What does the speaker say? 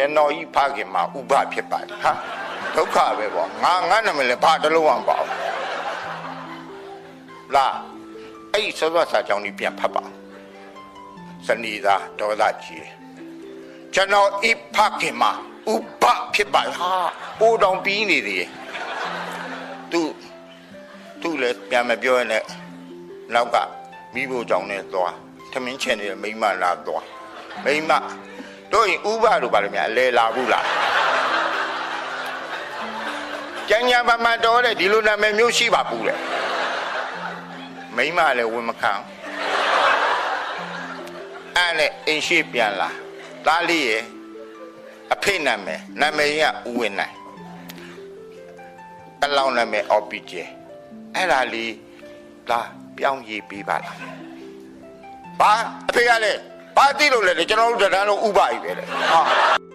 ကျွန်တော်ဤဖခင်မှာဥပဖြစ်ပါတယ်ဟာဒုက္ခပဲပေါ့ငါငါနာမည်လည်းဘာတစ်လုံးအောင်ပေါ့လာအဲ့ဒီသောသောစာကြောင်းကြီးပြန်ဖတ်ပါစနီသာဒေါသကြီးတယ်ကျွန်တော်ဤဖခင်မှာဥပဖြစ်ပါဟာပိုးတောင်ပြီးနေတယ်သူသူလည်းပြန်မပြောရင်လည်းနောက်ကမိဖို့ကြောင့်နဲ့သွားသမင်းချင်နေတဲ့မိန်းမလာသွားမိန်းမ တို့ရင်ဥပတို့ဘာလို့များအလဲလာဘူးလားကျန်ညာပါမတော်တဲ့ဒီလိုနာမည်မျိုးရှိပါဘူးလေမိန်းမလည်းဝန်မခံအဲ့နဲ့အင်းရှိပြန်လာသားလေးရဲ့အဖေနာမည်နာမည်ကဦးဝင်းနိုင်အလောင်းနာမည်အော်ပီကျဲအဲ့ဒါလေးလာပြောင်းရေးပေးပါလားဘာအဖေကလည်း ဘာသိလို့လဲကျွန်တော်တို့တရားလုံးဥပကြီးပဲလေဟာ